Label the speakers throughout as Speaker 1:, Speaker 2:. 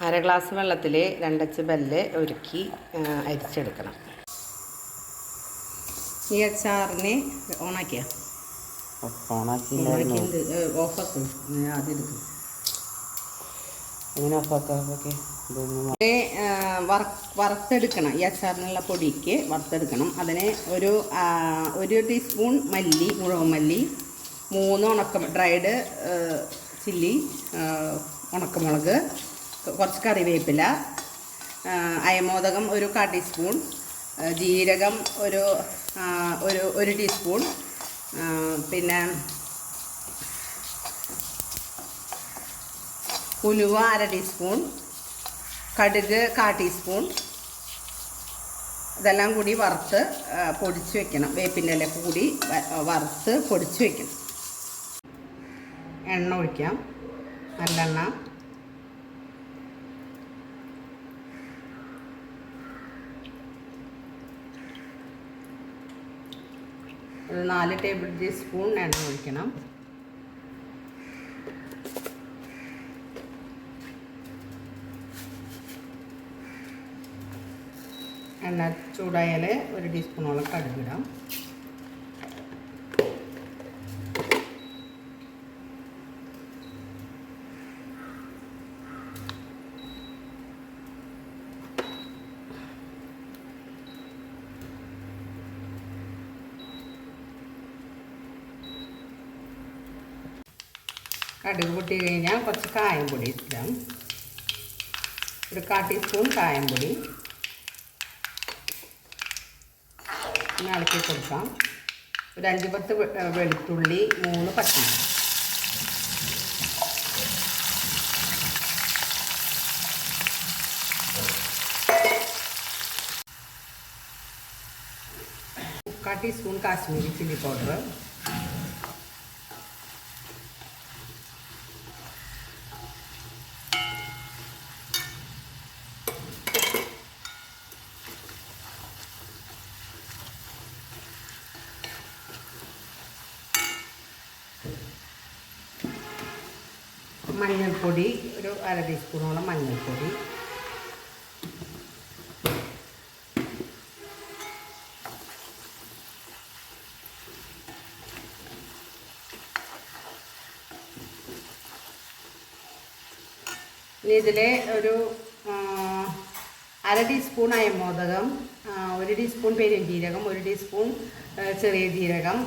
Speaker 1: അര ഗ്ലാസ് വെള്ളത്തിൽ രണ്ടച്ച് ബെല്ല് ഒരുക്കി അരിച്ചെടുക്കണം. ഈ അച്ചാറിന് ഓണാക്കിയ? ഓഫാക്കും.
Speaker 2: എങ്ങനെ ഓഫാക്കാം? ഓക്കെ
Speaker 1: വറുത്തെടുക്കണം. ഈ അച്ചാറിനുള്ള പൊടിക്ക് വറുത്തെടുക്കണം. അതിന് ഒരു ഒരു ടീസ്പൂൺ മല്ലി മുളക് മല്ലി മൂന്ന് ഉണക്ക ഡ്രൈഡ് ചില്ലി ഉണക്കമുളക് കുറച്ച് കറിവേപ്പില അയമോദകം ഒരു കാ ടീസ്പൂൺ ജീരകം ഒരു ഒരു ഒരു ടീസ്പൂൺ പിന്നെ ഉലുവ അര ടീസ്പൂൺ കടുക് കാ ടീസ്പൂൺ ഇതെല്ലാം കൂടി വറുത്ത് പൊടിച്ച് വെക്കണം. വേപ്പിന്റെ ഇലയൊക്കെ കൂടി വറുത്ത് പൊടിച്ച് വെക്കണം. എണ്ണ ഒഴിക്കാം. നല്ലെണ്ണ. ഒരു നാല് ടേബിൾ ടീസ്പൂൺ എണ്ണ ഒഴിക്കണം. എണ്ണ ചൂടായാൽ ഒരു ടീസ്പൂണോളം കടുകിടാം. കടുക് പൊട്ടി കഴിഞ്ഞാൽ കുറച്ച് കായം പൊടി ഇടാം. ഒരു കാ ടീസ്പൂൺ കായം പൊടി. ഇളക്കി കൊടുക്കാം. ഒരു അഞ്ച് പത്ത് വെളുത്തുള്ളി മൂന്ന് പച്ചമുളക്. മുക്കാൽ ടീസ്പൂൺ കാശ്മീരി ചില്ലി പൗഡർ. മഞ്ഞൾപ്പൊടി ഒരു അര ടീസ്പൂണോളം മഞ്ഞൾപ്പൊടി. ഇനി ഇതിൽ ഒരു അര ടീസ്പൂൺ അയമോദകം ഒരു ടീസ്പൂൺ പെരുംജീരകം ഒരു ടീസ്പൂൺ ചെറിയ ജീരകം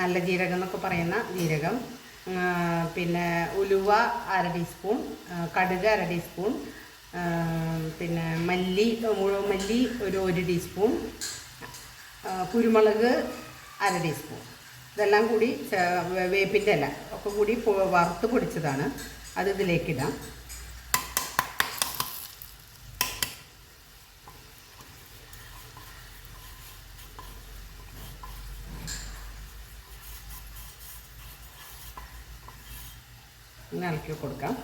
Speaker 1: നല്ല ജീരകം എന്നൊക്കെ പറയുന്ന ജീരകം. പിന്നെ ഉലുവ അര ടീസ്പൂൺ കടുക് അര ടീസ്പൂൺ പിന്നെ മല്ലി മുഴുവൻ മല്ലി ഒരു ഒരു ടീസ്പൂൺ കുരുമുളക് അര ടീസ്പൂൺ. ഇതെല്ലാം കൂടി വേപ്പിന്റെ ഇല ഒക്കെ കൂടി വറുത്ത് പൊടിച്ചതാണ്. അത് ഇതിലേക്കിടാം ഇങ്ങനെ ഇളക്കി കൊടുക്കാം.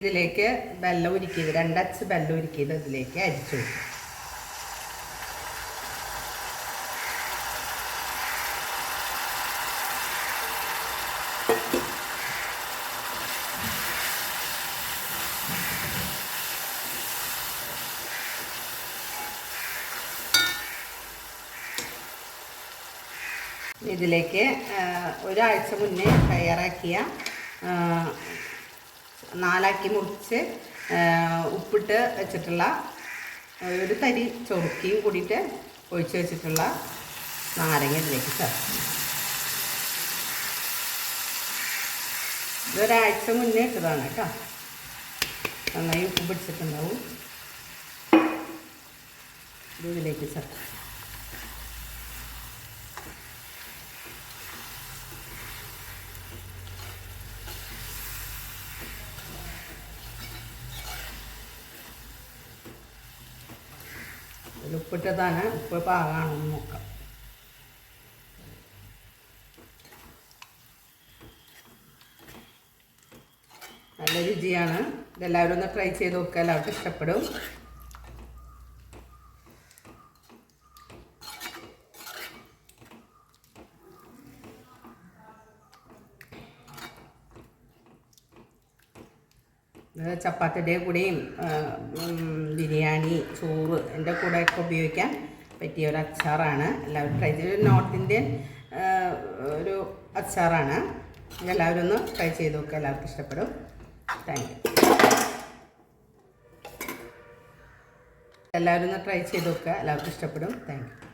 Speaker 1: ഇതിലേക്ക് വെള്ളം ഉരുക്കിയത് രണ്ടച്ച് വെള്ളം ഉരുക്കിയത് ഇതിലേക്ക് അരിച്ചു വെക്കും ഇതിലേക്ക് ഒരാഴ്ച മുന്നേ തയ്യാറാക്കിയ നാലാക്കി മുറിച്ച് ഉപ്പിട്ട് വെച്ചിട്ടുള്ള ഒരു തരി ചൊറുക്കിയും കൂടിയിട്ട് ഒഴിച്ച് വെച്ചിട്ടുള്ള നാരങ്ങ ഇതിലേക്ക് ചേർക്കും. ഇതൊരാഴ്ച മുന്നേ ഇട്ടതാണ് കേട്ടോ. നന്നായി ഉപ്പ് പിടിച്ചിട്ടുണ്ടാവും. ഇത് ഇതിലേക്ക് ചേർക്കാം. ഉപ്പിട്ടതാണ് ഉപ്പ് പാകാണെന്ന് നോക്കാം. നല്ല രുചിയാണ്. ഇതെല്ലാവരും ഒന്ന് ട്രൈ ചെയ്ത് നോക്കുക എല്ലാവർക്കും ഇഷ്ടപ്പെടും. ചപ്പാത്തിയുടെ കൂടെയും ബിരിയാണി ചോറ് എന്റെ കൂടെയൊക്കെ ഉപയോഗിക്കാൻ പറ്റിയ ഒരു അച്ചാറാണ്. എല്ലാവരും ട്രൈ ചെയ്ത് നോർത്ത് ഇന്ത്യൻ ഒരു അച്ചാറാണ്. എല്ലാവരും ഒന്ന് ട്രൈ ചെയ്ത് നോക്കുക എല്ലാവർക്കും ഇഷ്ടപ്പെടും. താങ്ക് യു എല്ലാവരും ഒന്ന് ട്രൈ ചെയ്ത് നോക്കുക എല്ലാവർക്കും ഇഷ്ടപ്പെടും. Thank you